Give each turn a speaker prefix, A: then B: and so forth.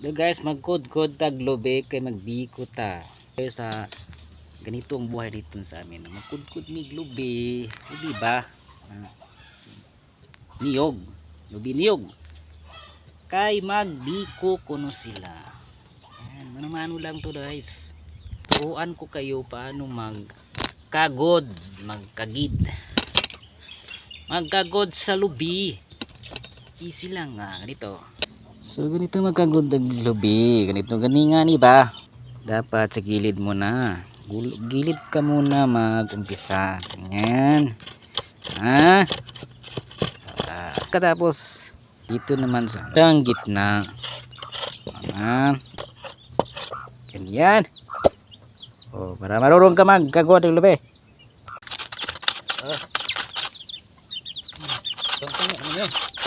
A: Do guys, magkod-kod tag lobe kay magbiko ta. Kaya sa ganito ang buhay dito sa amin. Magkod-kod ni lobe. Hindi ba? Ah. Niyog. Lobe niyog. Kay magbiko kuno sila. Ayan, mano-mano lang to guys. Turuan ko kayo paano magkagod, magkagid. Magkagod sa lubi. Easy lang nga, ganito. So ganito magkagundag lubi. Ganito ganinga ni ba? Dapat sa gilid muna. Gilid ka muna mag-umpisa. Ganyan. Ha? Ah, katapos dito naman sa ang gitna. Ganyan. Ganyan. Oh, para marunong ka magkagawa ng lubi. Ah. Ano 'yun?